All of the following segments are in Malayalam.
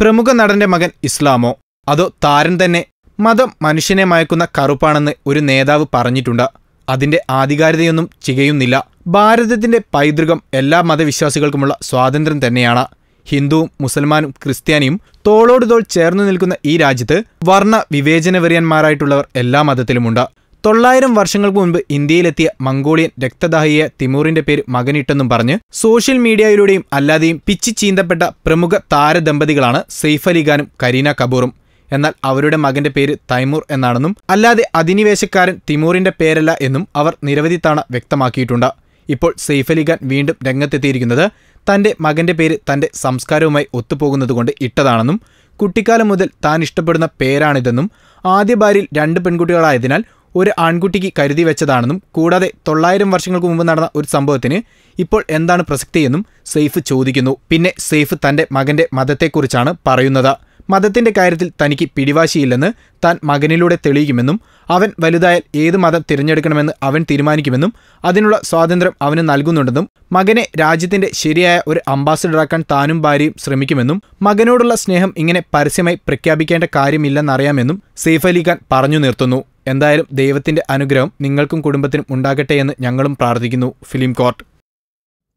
പ്രമുഖ നടന്റെ മകൻ ഇസ്ലാമോ? അതോ താരൻ തന്നെ? മതം മനുഷ്യനെ മയക്കുന്ന കറുപ്പാണെന്ന് ഒരു നേതാവ് പറഞ്ഞിട്ടുണ്ട്. അതിന്റെ ആധികാരികതയൊന്നും ചികയുന്നില്ല. ഭാരതത്തിന്റെ പൈതൃകം എല്ലാ മതവിശ്വാസികൾക്കുമുള്ള സ്വാതന്ത്ര്യം തന്നെയാണ്. ഹിന്ദുവും മുസൽമാനും ക്രിസ്ത്യാനിയും തോളോട് തോൾ ചേർന്നു നിൽക്കുന്ന ഈ രാജ്യത്ത് വർണ വിവേചനവെറിയന്മാരായിട്ടുള്ളവർ എല്ലാ മതത്തിലുമുണ്ട്. തൊള്ളായിരം വർഷങ്ങൾക്ക് മുൻപ് ഇന്ത്യയിലെത്തിയ മംഗോളിയൻ രക്തദാഹിയെ തിമൂറിന്റെ പേര് മകനിട്ടെന്നും പറഞ്ഞ് സോഷ്യൽ മീഡിയയിലൂടെയും അല്ലാതെയും പിച്ചി ചീന്തപ്പെട്ട പ്രമുഖ താരദമ്പതികളാണ് സെയ്ഫ് അലി ഖാനും കരീന കപൂറും. എന്നാൽ അവരുടെ മകന്റെ പേര് തൈമൂർ എന്നാണെന്നും അല്ലാതെ അധിനിവേശക്കാരൻ തിമൂറിന്റെ പേരല്ല എന്നും അവർ നിരവധി തവണ വ്യക്തമാക്കിയിട്ടുണ്ട്. ഇപ്പോൾ സെയ്ഫ് അലി ഖാൻ വീണ്ടും രംഗത്തെത്തിയിരിക്കുന്നത് തന്റെ മകന്റെ പേര് തന്റെ സംസ്കാരവുമായി ഒത്തുപോകുന്നതുകൊണ്ട് ഇട്ടതാണെന്നും കുട്ടിക്കാലം മുതൽ താൻ ഇഷ്ടപ്പെടുന്ന പേരാണിതെന്നും ആദ്യ ഭാര്യയിൽ രണ്ട് പെൺകുട്ടികളായതിനാൽ ഒരു ആൺകുട്ടിക്ക് കരുതി വെച്ചതാണെന്നും കൂടാതെ തൊള്ളായിരം വർഷങ്ങൾക്ക് മുമ്പ് നടന്ന ഒരു സംഭവത്തിന് ഇപ്പോൾ എന്താണ് പ്രസക്തിയെന്നും സെയ്ഫ് ചോദിക്കുന്നു. പിന്നെ സെയ്ഫ് തന്റെ മകന്റെ മതത്തെക്കുറിച്ചാണ് പറയുന്നത്. മതത്തിന്റെ കാര്യത്തിൽ തനിക്ക് പിടിവാശിയില്ലെന്ന് താൻ മകനിലൂടെ തെളിയിക്കുമെന്നും അവൻ വലുതായാൽ ഏത് മതം തിരഞ്ഞെടുക്കണമെന്ന് അവൻ തീരുമാനിക്കുമെന്നും അതിനുള്ള സ്വാതന്ത്ര്യം അവന് നൽകുന്നുണ്ടെന്നും മകനെ രാജ്യത്തിന്റെ ശരിയായ ഒരു അംബാസിഡറാക്കാൻ താനും ഭാര്യയും ശ്രമിക്കുമെന്നും മകനോടുള്ള സ്നേഹം ഇങ്ങനെ പരസ്യമായി പ്രഖ്യാപിക്കേണ്ട കാര്യമില്ലെന്നറിയാമെന്നും സെയ്ഫ് അലി ഖാൻ പറഞ്ഞു നിർത്തുന്നു. എന്തായാലും ദൈവത്തിന്റെ അനുഗ്രഹം നിങ്ങൾക്കും കുടുംബത്തിനും ഉണ്ടാകട്ടെ എന്ന് ഞങ്ങളും പ്രാർത്ഥിക്കുന്നു. Film court.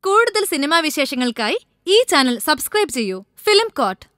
കൂടുതൽ സിനിമാ വിശേഷങ്ങൾക്കായി ഈ ചാനൽ സബ്സ്ക്രൈബ് ചെയ്യൂ. Film coat